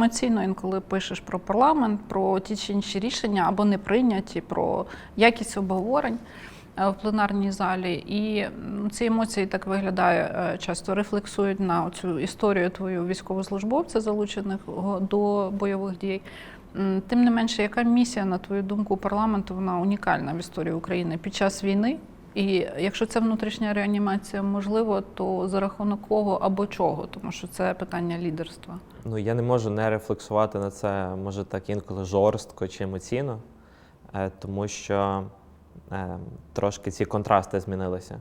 емоційно інколи пишеш про парламент, про ті чи інші рішення або не прийняті, про якість обговорень е, в пленарній залі. І ці емоції так виглядає е, часто рефлексують на цю історію твою військовослужбовця, залучених до бойових дій. Тим не менше, яка місія, на твою думку, парламенту вона унікальна в історії України під час війни? І якщо це внутрішня реанімація, можливо, то за рахунок кого або чого, тому що це питання лідерства. Ну, я не можу не рефлексувати на це, може так інколи жорстко чи емоційно, е, тому що е, трошки ці контрасти змінилися.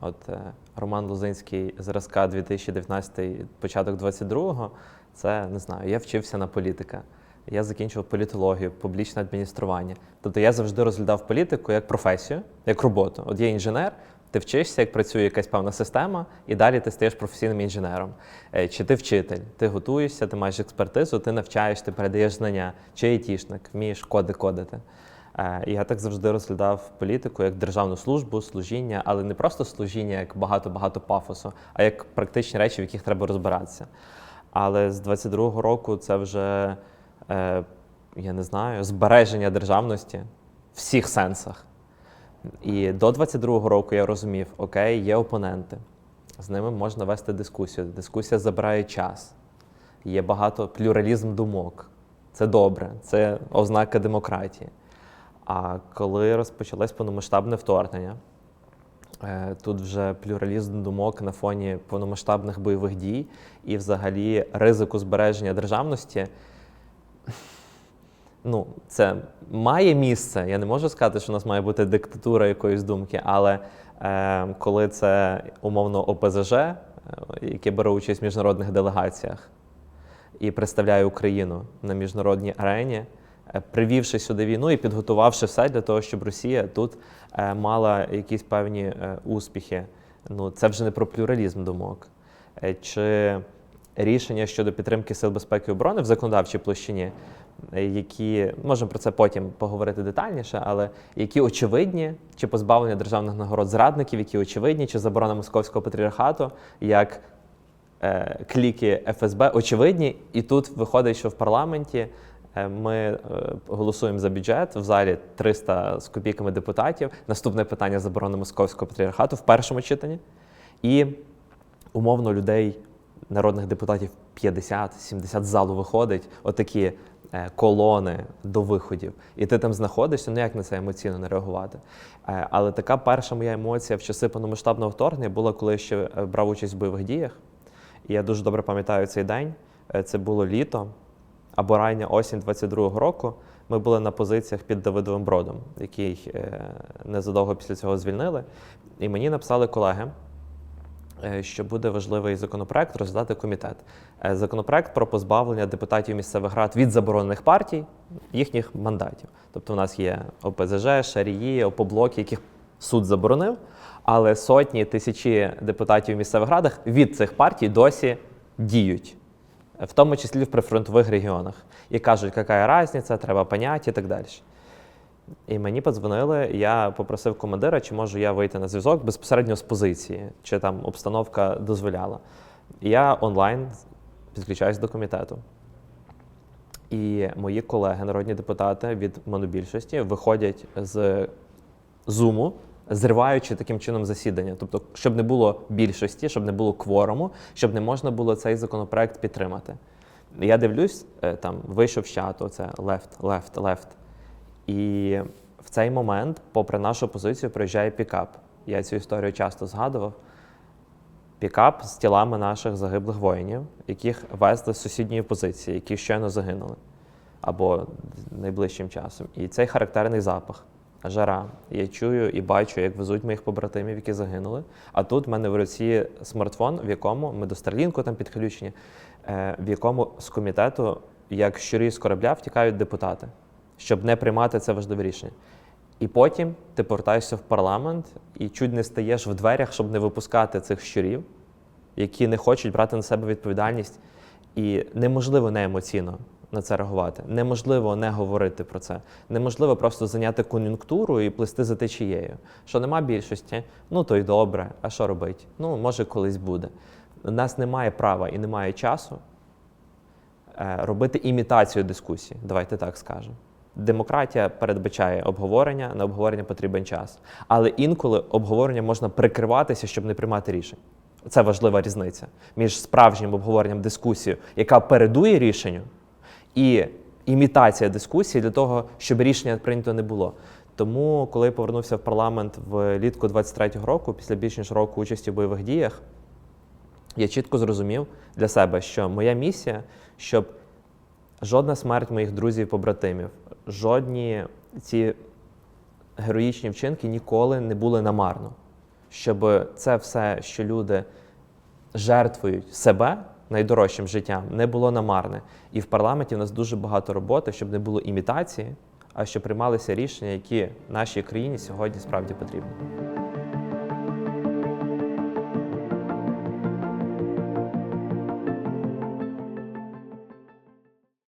От е, Роман Лозинський зразка 2019, початок 22-го, це не знаю, я вчився на політика. Я закінчував політологію, публічне адміністрування. Тобто я завжди розглядав політику як професію, як роботу. От є інженер, ти вчишся, як працює якась певна система, і далі ти стаєш професійним інженером. Е, Чи ти вчитель, ти готуєшся, ти маєш експертизу, ти навчаєш, ти передаєш знання, чи айтішник, вмієш коди кодити. Е, І я так завжди розглядав політику як державну службу, служіння, але не просто служіння як багато-багато пафосу, а як практичні речі, в яких треба розбиратися. Але з 22-го року це вже, е, я не знаю, збереження державності в всіх сенсах. І до 22-го року я розумів, окей, є опоненти, з ними можна вести дискусію. Дискусія забирає час. Є багато плюралізм думок. Це добре, це ознака демократії. А коли розпочалось повномасштабне вторгнення, е, тут вже плюралізм думок на фоні повномасштабних бойових дій і взагалі ризику збереження державності. Ну, це має місце. Я не можу сказати, що у нас має бути диктатура якоїсь думки, але е, коли це умовно ОПЗЖ, е, яке бере участь в міжнародних делегаціях і представляє Україну на міжнародній арені, е, привівши сюди війну і підготувавши все для того, щоб Росія тут е, мала якісь певні успіхи. Ну, це вже не про плюралізм думок. Чи рішення щодо підтримки сил безпеки і оборони в законодавчій площині, е, які можемо про це потім поговорити детальніше, але які очевидні, чи позбавлення державних нагород зрадників, які очевидні, чи заборона московського патріархату, як е, кліки ФСБ очевидні, і тут виходить, що в парламенті е, ми е, голосуємо за бюджет в залі 300 з копійками депутатів. Наступне питання заборони московського патріархату в першому читанні. І умовно людей, народних депутатів 50-70 з залу виходить, отакі е, колони до виходів. І ти там знаходишся, ну як на це емоційно не реагувати. Е, Але така перша моя емоція в часи повномасштабного вторгнення була, коли я ще е, брав участь в бойових діях. І я дуже добре пам'ятаю цей день. Це було літо або рання осінь 22-го року. Ми були на позиціях під Давидовим Бродом, який незадовго після цього звільнили. І мені написали колеги, що буде важливий законопроект розглядати комітет. Е, Законопроект про позбавлення депутатів місцевих рад від заборонених партій їхніх мандатів. Тобто, у нас є ОПЗЖ, Шарії, ОПОБЛОКи, яких суд заборонив, але сотні тисячі депутатів в місцевих радах від цих партій досі діють. В тому числі в прифронтових регіонах. І кажуть, яка різниця, треба поняття і так далі. І мені подзвонили, я попросив командира, чи можу я вийти на зв'язок безпосередньо з позиції, чи там обстановка дозволяла. Я онлайн підключаюсь до комітету. І мої колеги, народні депутати від монобільшості, виходять з зуму, зриваючи таким чином засідання. Тобто, щоб не було більшості, щоб не було кворуму, щоб не можна було цей законопроект підтримати. Я дивлюсь, е, там вийшов з чату, це left, left, left. І в цей момент, попри нашу позицію, приїжджає пікап. Я цю історію часто згадував. Пікап з тілами наших загиблих воїнів, яких везли з сусідньої позиції, які щойно загинули або найближчим часом. І цей характерний запах, жара. Я чую і бачу, як везуть моїх побратимів, які загинули. А тут в мене в руці смартфон, в якому ми до Старлінку там підключені, е, в якому з комітету, як щурі з корабля, втікають депутати, щоб не приймати це важливе рішення. І потім ти повертаєшся в парламент і чуть не стаєш в дверях, щоб не випускати цих щурів, які не хочуть брати на себе відповідальність. І неможливо не емоційно на це реагувати. Неможливо не говорити про це. Неможливо просто зайняти кон'юнктуру і плести за течією. Що нема більшості, ну то й добре. А що робити? Ну, може, колись буде. У нас немає права і немає часу е, робити імітацію дискусії. Давайте так скажемо. Демократія передбачає обговорення, на обговорення потрібен час. Але інколи обговорення можна прикриватися, щоб не приймати рішень. Це важлива різниця між справжнім обговоренням дискусією, яка передує рішенню, і імітація дискусії для того, щоб рішення прийнято не було. Тому, коли я повернувся в парламент влітку 23-го року, після більш ніж року участі в бойових діях, я чітко зрозумів для себе, що моя місія, щоб жодна смерть моїх друзів, побратимів, жодні ці героїчні вчинки ніколи не були намарно. Щоб це все, що люди жертвують себе найдорожчим життям, не було намарне. І в парламенті в нас дуже багато роботи, щоб не було імітації, а щоб приймалися рішення, які нашій країні сьогодні справді потрібні.